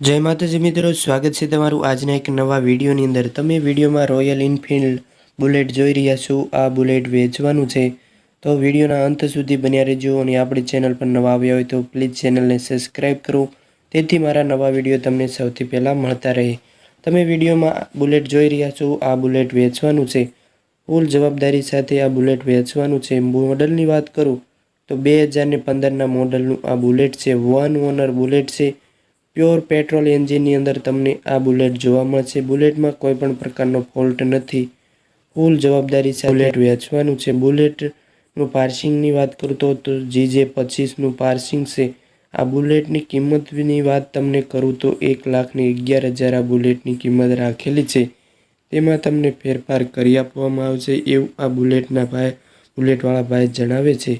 જય માતાજી મિત્રો, સ્વાગત છે તમારું આજના એક નવા વિડીયોની અંદર. તમે વિડીયોમાં રોયલ ઇનફિલ્ડ બુલેટ જોઈ રહ્યા છો. આ બુલેટ વેચવાનું છે. તો વિડીયોના અંત સુધી બન્યા રહેજો અને આપણી ચેનલ પર નવા આવ્યા હોય તો પ્લીઝ ચેનલને સબસ્ક્રાઈબ કરો. તેથી મારા નવા વીડિયો તમને સૌથી પહેલાં મળતા રહે. તમે વિડીયોમાં બુલેટ જોઈ રહ્યા છો. આ બુલેટ વેચવાનું છે. ફૂલ જવાબદારી સાથે આ બુલેટ વેચવાનું છે. મોડલની વાત કરું તો બે હજારને પંદરના મોડલનું આ બુલેટ છે. વન ઓનર બુલેટ છે. પ્યોર પેટ્રોલ એન્જિનની અંદર તમને આ બુલેટ જોવા મળશે. બુલેટમાં કોઈ પણ પ્રકારનો ફોલ્ટ નથી. ફૂલ જવાબદારી સાથે બુલેટ વેચવાનું છે. બુલેટનું પાર્સિંગની વાત કરું તો તો જીજે પચીસનું પાર્સિંગ છે. આ બુલેટની કિંમતની વાત તમને કરું તો એક લાખની અગિયાર હજાર આ બુલેટની કિંમત રાખેલી છે. તેમાં તમને ફેરફાર કરી આપવામાં આવશે એવું આ બુલેટના ભાઈ, બુલેટવાળા ભાઈ જણાવે છે.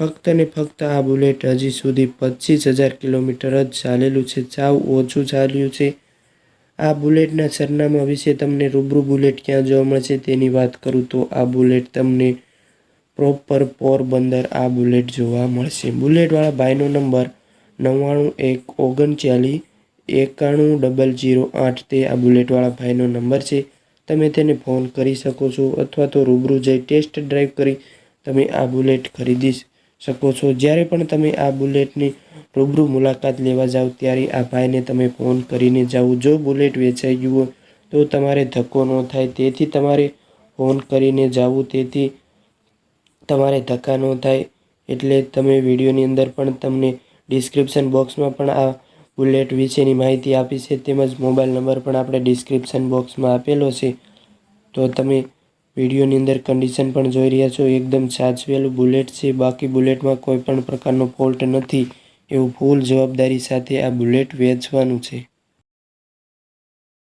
ફક્ત ને ફક્ત આ બુલેટ હજી સુધી પચીસ હજાર કિલોમીટર જ ચાલેલું છે. સાવ ઓછું ચાલ્યું છે. આ બુલેટના સરનામા વિશે તમને રૂબરૂ બુલેટ ક્યાં જોવા મળશે તેની વાત કરું તો આ બુલેટ તમને પ્રોપર પોરબંદર આ બુલેટ જોવા મળશે. બુલેટવાળા ભાઈનો નંબર નવ્વાણું એક ઓગણચાલીસ એકાણું ડબલ જીરો આઠ તે આ બુલેટવાળા ભાઈનો નંબર છે. તમે તેને ફોન કરી શકો છો અથવા તો રૂબરૂ જઈ ટેસ્ટ ડ્રાઈવ કરી તમે આ બુલેટ ખરીદી શકો છો. જ્યારે પણ તમે આ બુલેટની રૂબરૂ મુલાકાત લેવા જાઓ, ત્યારે આ ભાઈને તમે ફોન કરીને જાઓ. જો બુલેટ વેચાઈ ગયું હોય, તો તમારે ધક્કો ન થાય. તેથી તમારે ફોન કરીને જાવું તેથી તમારે ધક્કા ન થાય. એટલે તમે વિડીયોની અંદર પણ તમને ડિસ્ક્રિપ્શન બોક્સમાં પણ આ બુલેટ વિશેની માહિતી આપી છે. તેમજ મોબાઈલ નંબર પણ આપણે ડિસ્ક્રિપ્શન બોક્સમાં આપેલો છે. તો તમે વિડીયોની અંદર કન્ડિશન પણ જોઈ રહ્યા છો. એકદમ સાચવેલું બુલેટ છે. બાકી બુલેટમાં કોઈ પણ પ્રકારનો ફોલ્ટ નથી. એવું ફૂલ જવાબદારી સાથે આ બુલેટ વેચવાનું છે.